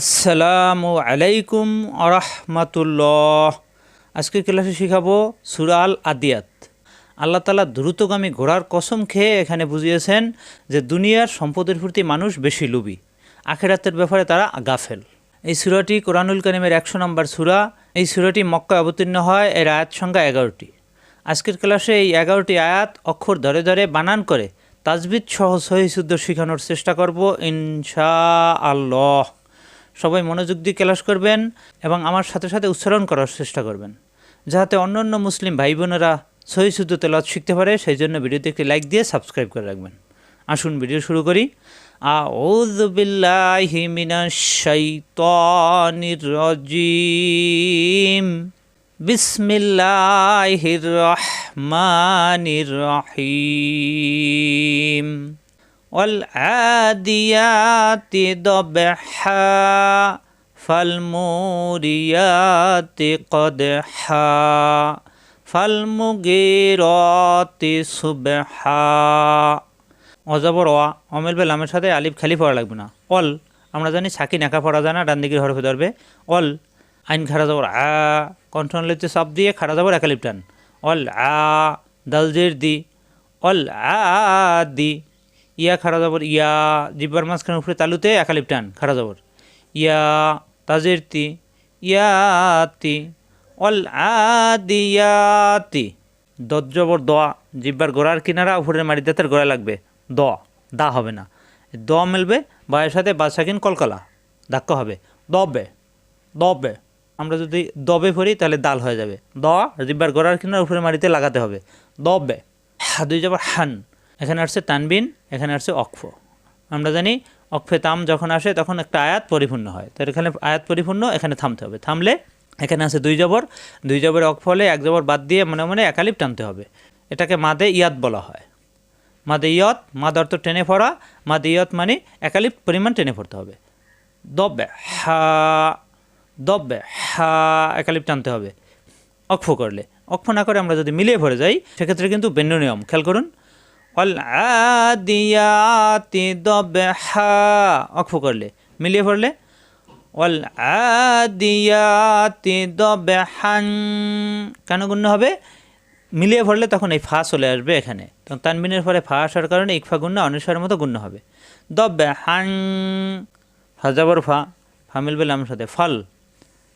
আসসালামু আলাইকুম আরহামাতুল্লাহ। আজকের ক্লাসে শিখাবো সুরাল আদিয়াত আল্লাহ তালা দ্রুতগামী ঘোড়ার কসম খেয়ে এখানে বুঝিয়েছেন যে দুনিয়ার সম্পদের প্রতি মানুষ বেশি লুবি আখেরাতের ব্যাপারে তারা গাফেল। এই সুরাটি কোরআনুল করিমের একশো নম্বর সুরা। এই সুরাটি মক্কায় অবতীর্ণ হয় এর আয়াত সংখ্যা এগারোটি। আজকের ক্লাসে এই এগারোটি আয়াত অক্ষর ধরে ধরে বানান করে তাজবিদ সহ সহি শুদ্ধ শেখানোর চেষ্টা করব ইনশা আল্লাহ সবাই মনোযোগ দিয়ে ক্লাস করবেন এবং আমার সাথে সাথে উচ্চারণ করার চেষ্টা করবেন যাতে অন্য অন্য মুসলিম ভাই বোনেরা সহি শুদ্ধ তেলাত শিখতে পারে। সেই জন্য ভিডিওতে একটি লাইক দিয়ে সাবস্ক্রাইব করে রাখবেন। আসুন ভিডিও শুরু করি। বিসমিল্লাহির রহমানির রহিম। والعاديات ضبحا فالموريات قدحا فالمغيرات صبحا অজবর অ অমেল বেলামের সাথে আলিফ খালি পড়া লাগবে না অল আমরা জানি সাকিন একা পড়া যায় না ডান দিকের হরফে ধরবে অল আইন খারা যাবর আ কন্ট্রোলের সাপ দিয়ে খারা যাবর একালিপ টান all a দালজের the all a দি ইয়া খারা যাবর ইয়া জিব্বার মাঝখানে উপরে তালুতে একালিপ টান খারা যাবর ইয়া তাজের তি ইয়াতি অল আদিয়াতি। দজ্জবর দোয়া, জিব্বার গোড়ার কিনারা, উপরের মারি দাঁতের গোড়া লাগবে। দ, দা হবে না। দ মেলবে, বায়ের সাথে বাদশাকিন কলকলা, ধাক্কা হবে। দবে দবে। আমরা যদি দবে পড়ি, তাহলে দাল হয়ে যাবে। দ, জিব্বার গোড়ার কিনার উপরে মারিতে লাগাতে হবে। দবে, দুই যাবার হান। এখানে আসছে তানবিন, এখানে আসছে অক্ফ। আমরা জানি অক্ষে তাম যখন আসে তখন একটা আয়াত পরিপূর্ণ হয়। তো এখানে আয়াত পরিপূর্ণ, এখানে থামতে হবে। থামলে এখানে আছে দুই জবর। দুই জবর অক্ষ হলে এক জবর বাদ দিয়ে মনে মনে একালিপ টানতে হবে। এটাকে মাদে ইয়াদ বলা হয়। মাদে ইয়ত, মাদ অর্থ টেনে পড়া মাদে ইয়ত মানে একালিপ পরিমাণ টেনে পড়তে হবে। দব্বে হা দব্বে হা একালিপ টানতে হবে। অক্ষ করলে। অক্ষ না করে আমরা যদি মিলিয়ে ভরে যাই, সেক্ষেত্রে কিন্তু বেন্য নিয়ম। খেয়াল করুন আদিয়াতি দবহা। অক্ষ করলে, মিলিয়ে পড়লে অল আদিয়াতি দবহান। কেন গুণ্য হবে? মিলিয়ে পড়লে তখন এই ফা চলে আসবে এখানে। তখন তানবিনের পরে ফা আসার কারণে ইকফা গুণ্য অনুসারের মতো গুণ্য হবে। দবহান, ফা যাবর ফা ফা মিলবে লামের সাথে। ফল,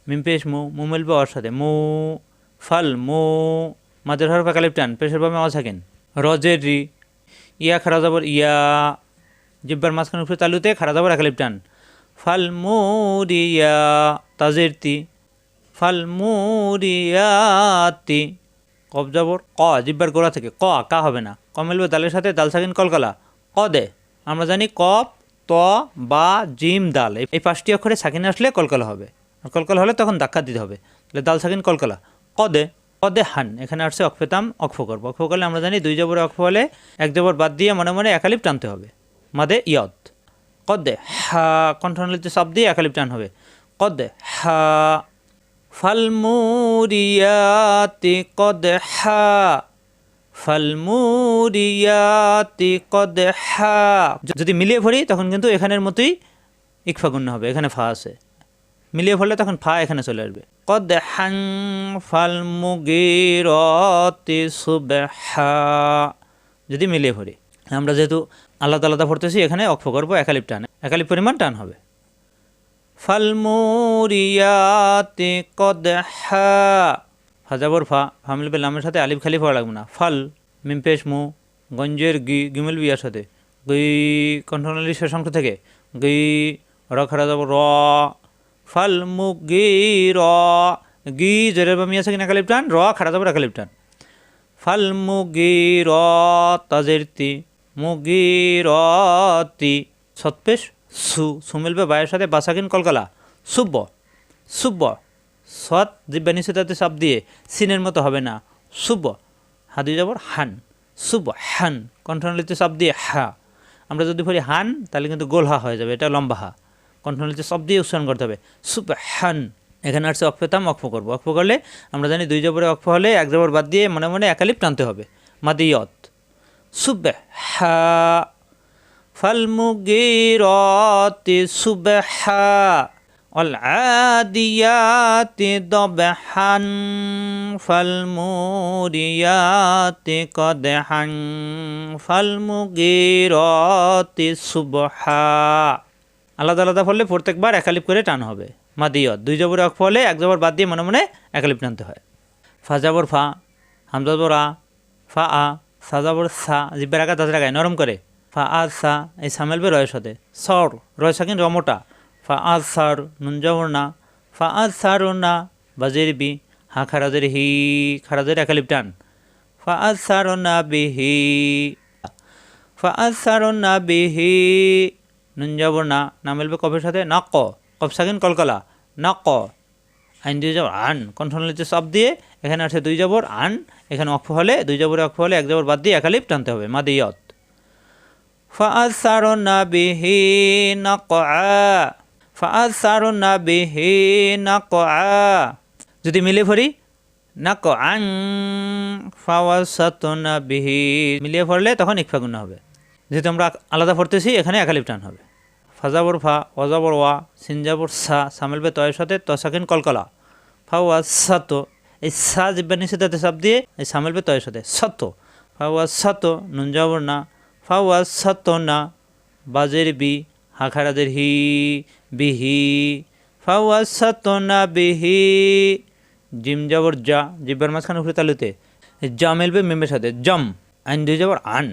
মিম পেশ মু মু মিলবে ওর সাথে। মু, ফল, মু মাদের হর ফাঁকালিপ টান, পেশের বামে অ থাকেন। রজের রি ইয়া খারা যাবর ইয়া জিব্বার মাঝখানে উপরে তালুতে খারা যাবর একালিপ টান ফাল মুরিয়া তাজের তি ফাল মুরিয়াতি কব যাবর ক, জিব্বার গোড়া থেকে, ক, কা হবে না। ক মিলবে দালের সাথে দাল সাকিন কলকলা। ক দে, আমরা জানি কপ ত, বা, জিম, দাল। এই- পাঁচটি অক্ষরে সাকিন আসলে কলকলা হবে। কলকলা হলে তখন ধাক্কা দিতে হবে। তাহলে দাল সাকিন কলকলা। ক দে পদে হান, এখানে আসছে অক্ষেতাম অক্ষ করব অক্ষ করলে আমরা জানি দুই জবর অক্ষ হলে এক জবর বাদ দিয়ে মনে মনে একালিপ টানতে হবে। মাদে ইয়দ কদে হা, কণ্ঠনলিতে সব দিয়ে একালিপ টান হবে। কদে হা, ফালমুরিয়াতি কদে হা, ফালমুরিয়াতি কদে হা। যদি মিলিয়ে পড়ি তখন কিন্তু এখানের মতোই ইকফা গুণ্য হবে, এখানে ফা আছে। মিলিয়ে ফেললে তখন ফা এখানে চলে আসবে। কদ হাং ফাল মুগিরতি সুবহা। যদি মিলিয়ে পড়ি আমরা যেহেতু আলাদা আলাদা পড়তেছি, এখানে অক্ষ করব একালিপ টান। একালিপ পরিমাণ টান হবে। ফাল মুরিয়াতি কদ হা। ফাজাবর ফা। ফা মিলবে লামের সাথে আলিফ খালি পড়া লাগবে না। ফাল মিমপেশ মু, গঞ্জের গি, গিমিল বিয়ার সাথে। গই কণ্ঠনালী শেষ অংশ থেকে। গই র, খারা যাব র। ফাল মুগি র, গি জেরের বা মিয়া সাকিন একালিপ টান, র খারা যাব একালিপ টান। ফাল মুগি র তাজের তি মুগি র, তি সৎপেশ সু সুমিলবে বায়ের সাথে বাসাকিন কলকালা সুব্ব সুব্ব, সৎ জিব্বা নিচে তাতে চাপ দিয়ে, সিনের মতো হবে না, সুব্ব হাদি যাবর হান, সুব্ব, হান, কণ্ঠনালীতে সাপ দিয়ে, হা, আমরা যদি বলি হান, তাহলে কিন্তু গোল হা হয়ে যাবে, এটা লম্বা হা। কণ্ঠনালীতে চাপ দিয়ে উচ্চারণ করতে হবে। সুব্ব হান এখানে আসছে অক্ষতাম অক্ষ করব। অক্ষ করলে আমরা জানি দুই জবরে অক্ষ হলে এক জবর বাদ দিয়ে মনে মনে একালিপ টানতে হবে। মাদিয়ত। সুব্বে হা ফালমুগিরতি সুবহা। অল আদিয়াতি দবহান। ফাল মুরিয়াতি কদহান। ফাল মুগিরতি সুবহা। আলাদা আলাদা ফলে প্রত্যেকবার একালিপ করে টান হবে। মা মাদিয়ত দুই জবর এক ফলে এক জবর বাদ দিয়ে মনে মনে একালিপ টানতে হয়। ফা জবর ফা হামজা জবর আ, ফা আ, সা জবর সা, জিব্বার আগা দাঁত লাগায় নরম করে। ফা আজ সা, এই সামেলবে রয়ের সাথে। সর রয় সাকিন রমোটা ফা আজ সার, নুন জবর না। ফা আজ সার না বাজের বি, হা খারাজের হি খারাজের একালিপ টান। ফা আজ সার না বিহি ফা আজ সার না বিহি নুন জবর না না মিলবে কফের সাথে না ক কফ সাকিন কলকলা না ক আইন দুই জবর আন কণ্ঠনালীতে সব দিয়ে এখানে আছে দুই জবর আন এখানে অক্ষ হলে দুই জবরে অক্ষ হলে এক জবর বাদ দিয়ে একালিপ টানতে হবে মাদিয়ত فأثرن به نقعا فأثرن به نقعا যদি মিলে ভরি নাক আং ফাওয়াসাতন বিহি মিলিয়ে পড়লে তখন ইকফা গুণ হবে যেহেতু আমরা আলাদা পড়তেছি এখানে একালিপ টান হবে ফাজাবর ফা অজাবর ওয়া, সিনজাবর সা সামেলবে তয়ের সাথে তসাকিন কলকলা। ফাওয়া সাত, এই সা জিব্বা নিচে তাতে সাপ দিয়ে এই সামেলবে তয়ের সাথে সত্য ফাওয়া সাত নুন যাবর না ফাওয়া সাত না, বাজের বি হাখারাজের হি, বিহি। ফাওয়া সাত না, বিহি। জিম যাবর যা জিব্বার মাঝখানে উপরে তালুতে। যা মেলবে মেমের সাথে, জম। আইন দুই যাবর আন।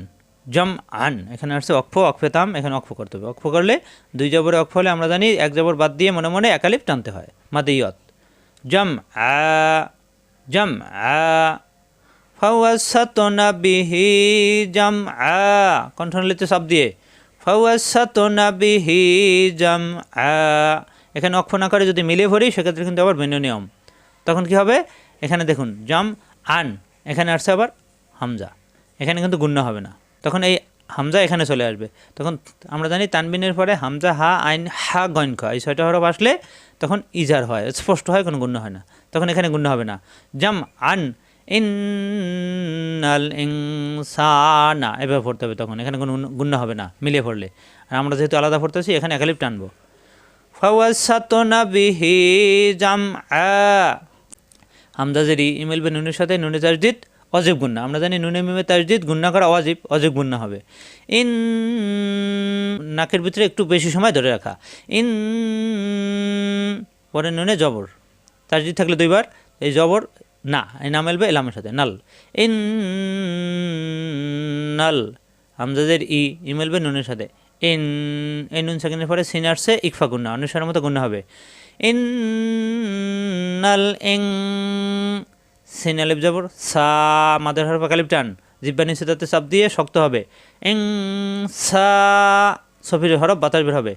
জম আন, এখানে আসছে অক্ষ অক্ষেতাম এখানে অক্ষ করতে হবে। অক্ষ করলে দুই জবরে অক্ষ হলে আমরা জানি এক জবর বাদ দিয়ে মনে মনে একালিপ টানতে হয়, মাদিয়ত। জম আ জম আ, ফাওয়াসাতনা বিহি, জম আ কণ্ঠনালীতে সব দিয়ে, ফাওয়াসাতনা বিহি, জম আ, এখানে অক্ষ না করে যদি মিলে ভরি, সেক্ষেত্রে কিন্তু আবার ভিন্ন নিয়ম। তখন কি হবে? এখানে দেখুন, জম আন, এখানে আসছে আবার হামজা, এখানে কিন্তু গুণ্য হবে না। তখন এই হামজা এখানে চলে আসবে। তখন আমরা জানি তানবিনের পরে হামজা হা আইন হা গণ খ, এই ছয়টা হরফ আসলে তখন ইজার হয়, স্পষ্ট হয়, কোনো গুণ্য হয় না। তখন এখানে গুণ্য হবে না। জাম আন ইন্নাল ইনসানা, এভাবে পড়তে হবে তখন, এখানে কোনো গুণ্য হবে না, মিলিয়ে পড়লে। আর আমরা যেহেতু আলাদা পড়তেছি, এখানে একালিপ টানবো ফাওয়াসাতনা বিহি জাম ইমেল বে নুনের সাথে নুনে তাজদিদ অজীব গুন্না। আমরা জানি নুনে মিমে তাজদিদ, গুন্না করা অজীব অজীব গুন্না হবে। ইন নাকের ভিতরে একটু বেশি সময় ধরে রাখা। ইন পরে নুনে জবর। তাজদিদ থাকলে দুইবার, এই জবর, না, এই না মেলবে এলামের সাথে, নাল। ইন নাল হামজাদের ই ই মেলবে নুনের সাথে। ইন, এই নুন সেকেন্ডের পরে সিন আসছে, ইকফা গুন্না, অনুসারের মতো গুন্না হবে। ইন নাল, ইং সিন আলিফ জবর সা, মাদের হরফ কালিপ টান জিব্বা নিচে তাতে চাপ দিয়ে শক্ত হবে। এং, সা, সফির হরফ বাতাস বের হবে।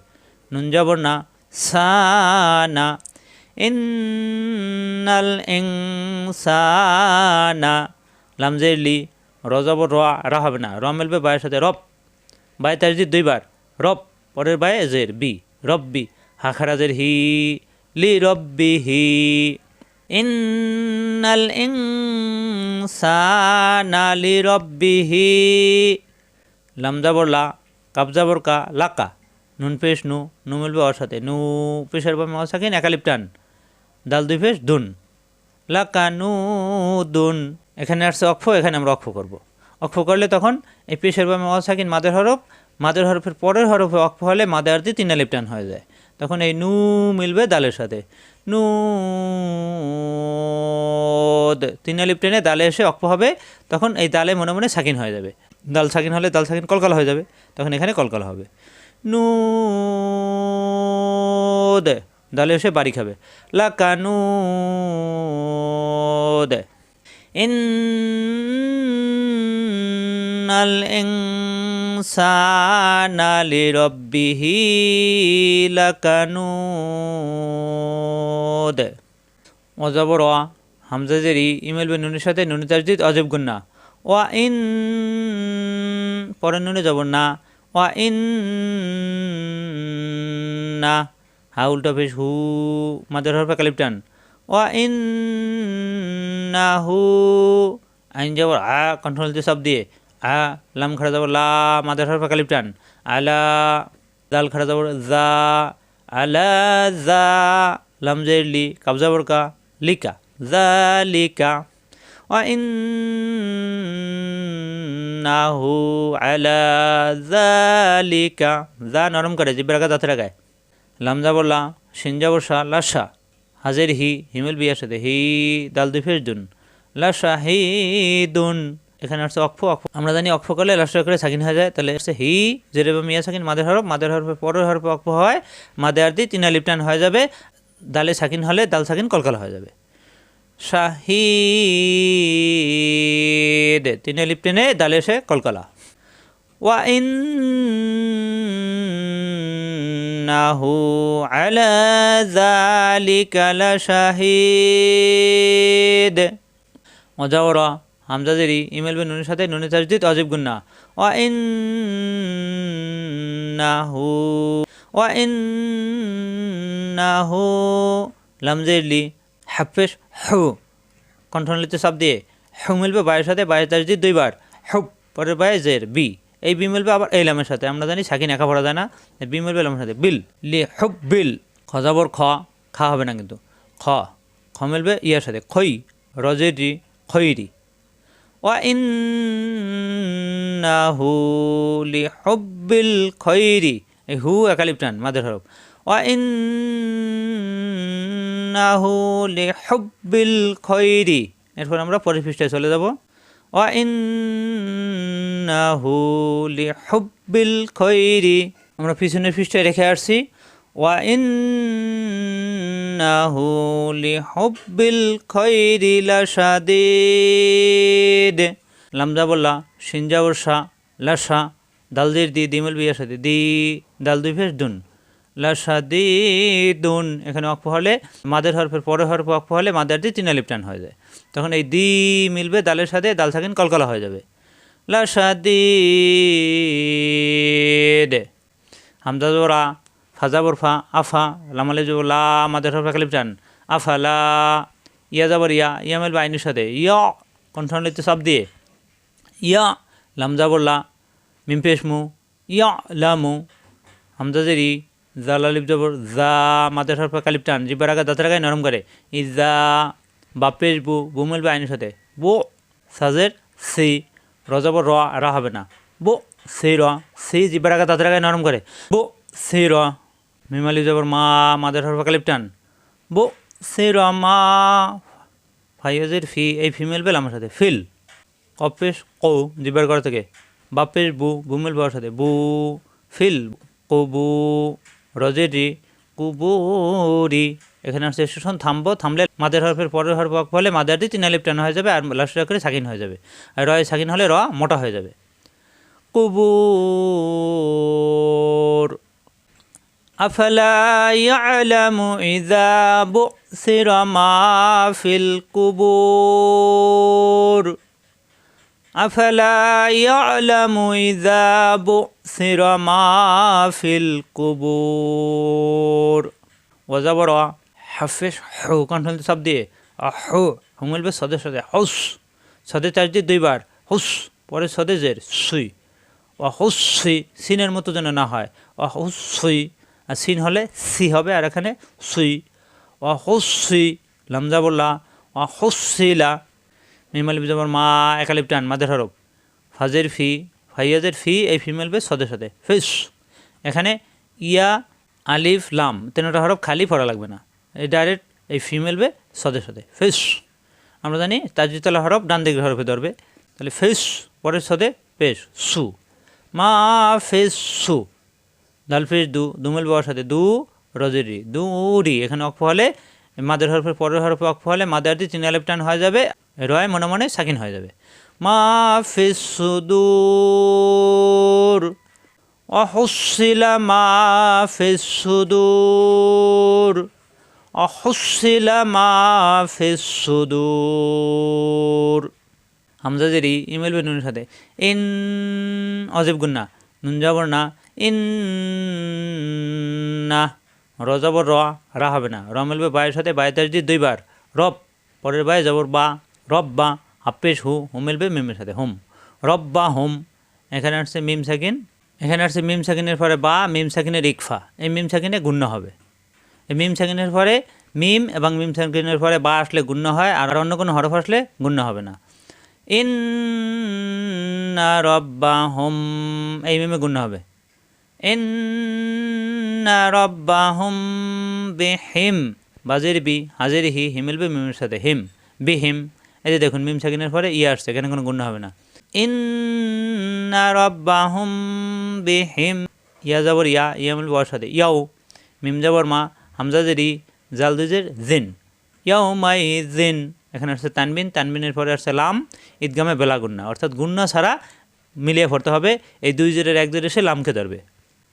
নুন জবর না, সা, না। ইন্নাল ইনসানা লামজের লি রজবর র, রা হবে না। র মেলবে বায়ের সাথে রব। বাই তাজদিদ দুইবার। রব, পরের বায়ে জের, বি। রব রব্বি হাখারাজের হি, লি রব্বি হি। ইন্নাল ইনসানা লি রব্বিহি লামজাবর লা কাবজাবর কা লাকা নুন পেশ, নু নু মিলবে ওর সাথে। নু পেশের বা মাও সাকিন, একালিপ টান। দাল দুই পেশ, দুন। লাকা নু, দুন। এখানে আসছে অক্ষ, এখানে আমরা অক্ষ করব। অক্ষ করলে তখন এই পেশের বা মাও সাকিন মাদের হরফ, মাদের হরফের পরের হরফে অক্ষ হলে মাদের আরতি তিন হয়ে যায়। তখন এই নু মিলবে দালের সাথে। নু তিন আলিপ টেনে দালে এসে অক্ষ হবে, তখন এই দালে মনে মনে সাকিন হয়ে যাবে। দাল সাকিন হলে দাল সাকিন কলকাল হয়ে যাবে, তখন এখানে কলকাল হবে। নু দে দালে এসে বাড়ি খাবে লাকানু দে ইন্নাল ইনসানা লিরাব্বিহি লাকানুদ। অজবর ওয়া, হামজা জেরি, ইমেল বে নুনের সাথে নুনি তাজদিদ অজব গুন্না। ওয়া ইন পরে নুনে জবর না। ওয়া ইন না হা উল্টা ফেস হু, মাদের হরফে কালিপটান ওয়া ইন না হু, আইন যাবর আ কন্ট্রোল দিয়ে সব দিয়ে। আ, লাম খাড়া যাব, লা, মাদের হরফা কালিপ টান। আলা, দাল খাড়া যাব জা আলা জা লাম জের লি কাবজা বরকা, লিকা জা লিকা। ইন্নাহু আলা জালিকা যা নরম করে জিব্রাগা দাঁতে রাগায় লা বলা সিনজা সা লাসা হাজের হি, হিমেল বিয়ার সাথে, হি, দাল দুফের দুন। লাসা হি, দুন। এখানে হচ্ছে অক্ষ অক্ষ আমরা জানি অক্ষ করলে লাসা করে সাকিন হয়ে যায়। তাহলে হচ্ছে হি জেরে বা মিয়া সাকিন, মাদের হরফ। মাদের হরফে পরের হরফে অক্ষ হয়, মাদে আর দি তিনা লিপটান হয়ে যাবে। দালে সাকিন হলে দাল সাকিন কলকালা হয়ে যাবে। শাহিদ, তিনে লিপটেনে দালে সে কলকালা। ওয়া ইন্নাহু আলা যালিকা লাশাহিদ মজাওরা হামজাদেরই ইমেল বে নুনের সাথে নুনে তাজদিদ অজিব গুন্না। ওয়া ইন্নাহু ওয়া ইন্নাহু লামজেরলি হাফেশ হু, কণ্ঠনলিত শব্দ দিয়ে, হু মিলবে বায়ের সাথে, বায়ের তাজদিদ দুইবার হুব পরের বায়ে জের, বি, এই বি মিলবে আবার এই লামের সাথে, আমরা জানি সাকিন একা পড়া যায় না বি মিলবে লামের সাথে, বিল, লি হুব বিল খজাবর খ, খা হবে না কিন্তু, খ খ মিলবে ইয়ার সাথে, খই, রজেরি খৈরি ওয়া ইন্নাহু লি হুব্বিল খৈরি, এই হু একালিপ টান, মাদের হরফ। ওয়া ইন্নাহু লি হুব্বিল খৈরি, এরপর আমরা পরের পৃষ্ঠায় চলে যাব। ওয়া ইন্নাহু লি হুব্বিল খৈরি, আমরা পিছনের পৃষ্ঠায় রেখে আসছি। ওয়া ইন্নাহু লি হুব্বিল খৈরি লাশাদিদ লামজা বললা সিনজা বর্ষা লাসা দালদির দি দিমল বিয়ার সাথে, দি দাল দুই ফেস দুন লাসাদি দুন। এখানে অক্ষ হলে, মাদের হরফের পরে হরফ অক্ষ হলে মাদের দি তিন আলিপ টান হয়ে যায়। তখন এই দি মিলবে দালের সাথে দাল থাকেন কলকলা হয়ে যাবে। লাসাদি দে হামদা জোরা ফাজা বরফা আফা, লামালে জো, লা, মাদের হরফ একালিপ টান আফা, লা, ইয়া যাবার ইয়া ইয়া মিলবে আইনের সাথে। ইয় ইয়া কণ্ঠনলিতে সব দিয়ে। ইয়া লামজা বললা মিমপেশমু ইয়া লামু হামজাজেরি জালালিপ জবর জা মাদের হরফ কালিপ টান জিব্বার আগা দাঁতের আগায় নরম করে। ই জা বাপেশ বু, বা আইনের সাথে। বো, সাজের, সি রজবর র, রা হবে না। বো সেই র সেই জিব্বার আগা দাঁতের আগায় নরম করে। বো সেই র মিমালি জবর, মা মাদের হরফ কালিপ টান। বো র মা ফাইজের ফি, এই ফিমেল বেল আমার সাথে, ফিল। কপেশ কৌ, জিব্বার করা থেকে। বাপেশ বু বুমেল বাবার সাথে, বু, ফিল। কবু রজেরি কুবুরি এখানে আসছে স্টেশন, থামবো, থামলে মাদের হরফের পরের হরফ হলে মাদের দিয়ে তিন আলিপ হয়ে যাবে আর লাস্ট করে সাকিন হয়ে যাবে। আর রয় সাকিন হলে র মোটা হয়ে যাবে। কুবুর আফলা ইয়ালামু ইযা বুসিরা মা ফিল কুবুর أفلا يعلم إذا بؤثر ما في القبور وزبر حفش حو কন্ট্রোল সব দিয়ে হু হুমলবে সদে সদে হস সদে চার দিয়ে দুইবার হুস পরে সদে জের সুই ও হুসুই সিনের মতো যেন না হয় ও হুসুই আর সিন হলে সি হবে আর এখানে সুই ও হুসুই লামজা বললা ও হুসিলা মিমাল বিজবর মা একালিপ টান মাদের হরফ। ফাজের ফি, ফাইয়াজের ফি, এই ফিমেল বেশ সদে সদে ফিস। এখানে ইয়া, আলিফ, লাম, তিনটা হরফ খালি পড়া লাগবে না। এই ডাইরেক্ট এই ফিমেল বে সদে সদে ফিস। আমরা জানি তাজিতলা হরফ ডান দিকের হরফে ধরবে। তাহলে ফিস, পরের সদে পেশ, সু। মা ফেস, সু। দাল ফিস দু, দুমেল বাবার সাথে দু, রজেরি দুরি এখানে অক্ষ হলে মাদের হরফের পরের হরফে অক্ষ হলে মাদার দিয়ে তিন আলিফ টান হয়ে যাবে, রয় মনে মনে সাকিন হয়ে যাবে। মা ফিসুদূর, অহুসিলা মা ফিসুদূর, অহুসিলা মা ফিসুদূর। হামজাজেরি ইমেল বে নুনের সাথে। ইন অজেব গুন্না, নুন যাবর না। ইন না রজাবর র, রা হবে না। র মিলবে বায়ের সাথে বায়ে তাজদি দুইবার। রব, পরের বায়ে যাবর বা। রব বা হাপ্পেশ হু হুম মিলবে মিমের সাথে, হুম। রব বা, হুম। এখানে আসছে মিম সাকিন। এখানে আসছে মিম সাকিনের পরে বা, মিম সাকিনের ইকফা। এই মিম সাকিনে গুণ্য হবে। এই মিম সাকিনের পরে মিম এবং মিম সাকিনের পরে বা আসলে গুণ্য হয়, আর অন্য কোনো হরফ আসলে গুণ্য হবে না। ইন্না রব্বাহুম এই মিমে গুণ্য হবে। ইন্না রব্বাহুম বিহিম। বাজের বি, হাজের হি হিমিল বি মিমের সাথে। হিম বি হিম এই যে দেখুন, মিম সাকিনের পরে ইয়ে আসছে, এখানে কোনো গুণ্য হবে না। ইন্না রব্বাহুম বিহিম। ইয়া যাবর ইয়া ইয়া বর সাথে। ইয়াও মিম যাবর মা, হামজা জেরি জাল দুজের জিন। ইয়াও মাই জিন এখানে আসছে তানবিন, তানবিনের পরে আসছে লাম। ঈদগামে বেলা গুন্না। অর্থাৎ গুন্না ছাড়া মিলিয়ে পড়তে হবে। এই দুই জেরের এক জের এসে লামকে ধরবে।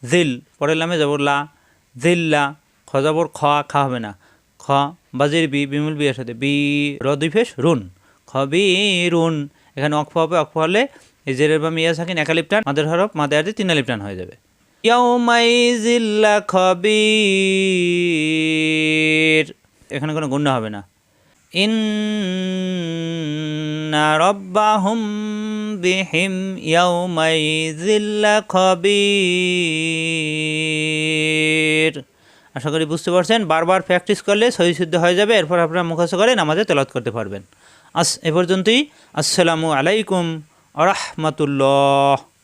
জিল পরের লামে যাবর লা জিল্লা খ যাবর খ, খা হবে না। খ, বাজির বি, বিমুল বিয়ের সাথে, বি র দুই ফেস রুন। খ, বি, রুন। এখানে অক্ষ হবে, অক্ষ হলে এই জেরের বা মিয়া থাকেন একালিপ টান মাদের হরফ, মাদে আদি তিন টান হয়ে যাবে। ইয়াউমাইজিল্লা খবির। এখানে কোনো গুণ্য হবে না। ইন্না রব্বাহুম বিহিম ইয়াউমাইজিল্লা খবির। আশা করি বুঝতে পারছেন, বারবার প্র্যাকটিস করলে সহি শুদ্ধ হয়ে যাবে, এরপর আপনারা মুখস্থ করে নামাজে তেলাত করতে পারবেন। আস, এ পর্যন্তই। আসসালামু আলাইকুম আ রহমতুল্লাহ।